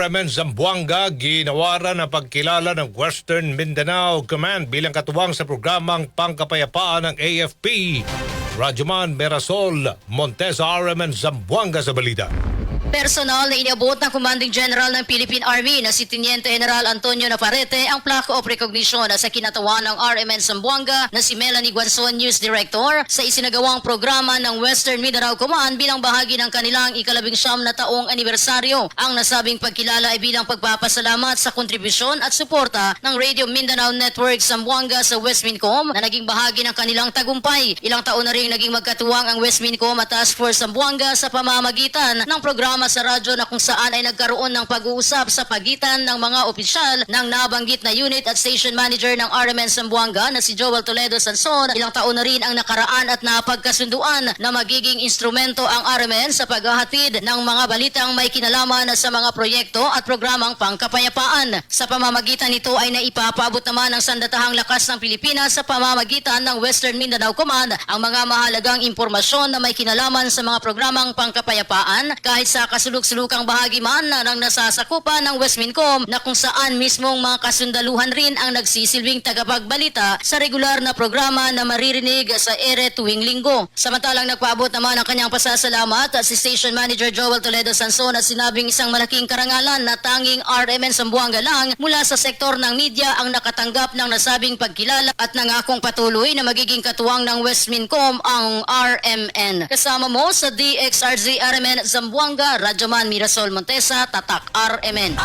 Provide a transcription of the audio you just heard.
RMN Zamboanga ginawaran ang pagkilala ng Western Mindanao Command bilang katuwang sa programang pangkapayapaan ng AFP. Rajuman Merasol, Montesa RMN Zamboanga sa balita. Personal na iniabot ng Commanding General ng Philippine Army na si Teniente General Antonio Navarrete ang plaque of recognition sa kinatawan ng RMN Zamboanga na si Melanie Guanzon News Director sa isinagawang programa ng Western Mindanao Command bilang bahagi ng kanilang ikalabing siyam na taong anibersaryo. Ang nasabing pagkilala ay bilang pagpapasalamat sa kontribusyon at suporta ng Radio Mindanao Network Zamboanga sa West Mincom na naging bahagi ng kanilang tagumpay. Ilang taon na rin naging magkatuwang ang West Mincom at Task Force Zamboanga sa pamamagitan ng programa sa radyo na kung saan ay nagkaroon ng pag-uusap sa pagitan ng mga opisyal ng nabanggit na unit at station manager ng RMN Zamboanga na si Joel Toledo Sanson. Ilang taon na rin ang nakaraan at napagkasunduan na magiging instrumento ang RMN sa paghahatid ng mga balitang may kinalaman sa mga proyekto at programang pangkapayapaan. Sa pamamagitan nito ay naipapaabot naman ng sandatahang lakas ng Pilipinas sa pamamagitan ng Western Mindanao Command ang mga mahalagang impormasyon na may kinalaman sa mga programang pangkapayapaan kahit sa kasuluk-sulukang bahagi man na ng nasasakupan ng West Mincom na kung saan mismong mga kasundaluhan rin ang nagsisilbing tagapagbalita sa regular na programa na maririnig sa ere tuwing linggo. Samantalang nagpaabot naman ang kanyang pasasalamat si Station Manager Joel Toledo Sanson at sinabing isang malaking karangalan na tanging RMN Sambuanga lang mula sa sektor ng media ang nakatanggap ng nasabing pagkilala at nangakong patuloy na magiging katuwang ng West Mincom ang RMN. Kasama mo sa DXRZ RMN Zamboanga, Radyoman Mirasol Montesa, Tatak RMN.